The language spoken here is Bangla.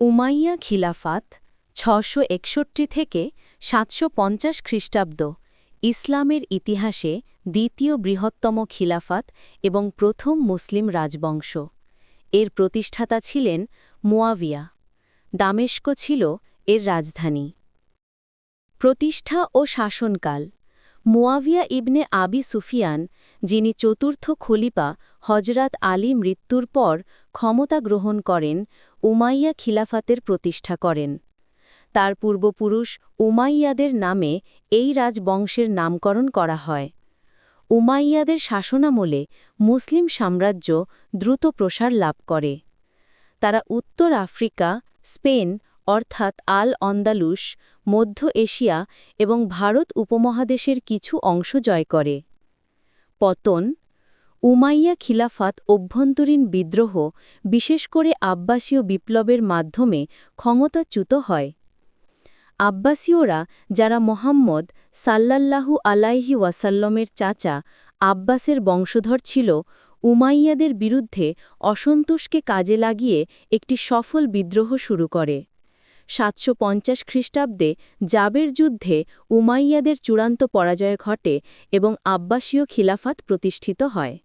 উমাইয়া খিলাফাত ছশো একষট্টি থেকে সাতশো পঞ্চাশ খ্রিস্টাব্দ ইসলামের ইতিহাসে দ্বিতীয় বৃহত্তম খিলাফাত এবং প্রথম মুসলিম রাজবংশ। এর প্রতিষ্ঠাতা ছিলেন মুয়াবিয়া। দামেস্ক ছিল এর রাজধানী। প্রতিষ্ঠা ও শাসনকাল। মুয়াবিয়া ইবনে আবি সুফিয়ান, যিনি চতুর্থ খলিফা হজরত আলী মৃত্যুর পর ক্ষমতা গ্রহণ করেন উমাইয়া খিলাফাতের প্রতিষ্ঠা করেন। তার পূর্বপুরুষ উমাইয়াদের নামে এই রাজবংশের নামকরণ করা হয়। উমাইয়াদের শাসনামলে মুসলিম সাম্রাজ্য দ্রুত প্রসার লাভ করে। তারা উত্তর আফ্রিকা, স্পেন অর্থাৎ আল অন্দালুস মধ্য এশিয়া এবং ভারত উপমহাদেশের কিছু অংশ জয় করে। পতন উমাইয়া খিলাফাত অভ্যন্তরীণ বিদ্রোহ, বিশেষ করে আব্বাসীয় বিপ্লবের মাধ্যমে ক্ষমতাচ্যুত হয়। আব্বাসীয়রা, যারা মোহাম্মদ সাল্লাল্লাহু আলাইহি ওয়াসাল্লমের চাচা আব্বাসের বংশধর ছিল, উমাইয়াদের বিরুদ্ধে অসন্তোষকে কাজে লাগিয়ে একটি সফল বিদ্রোহ শুরু করে। সাতশো পঞ্চাশ খ্রিস্টাব্দে জাবের যুদ্ধে উমাইয়াদের চূড়ান্ত পরাজয় ঘটে এবং আব্বাসীয় খিলাফাত প্রতিষ্ঠিত হয়।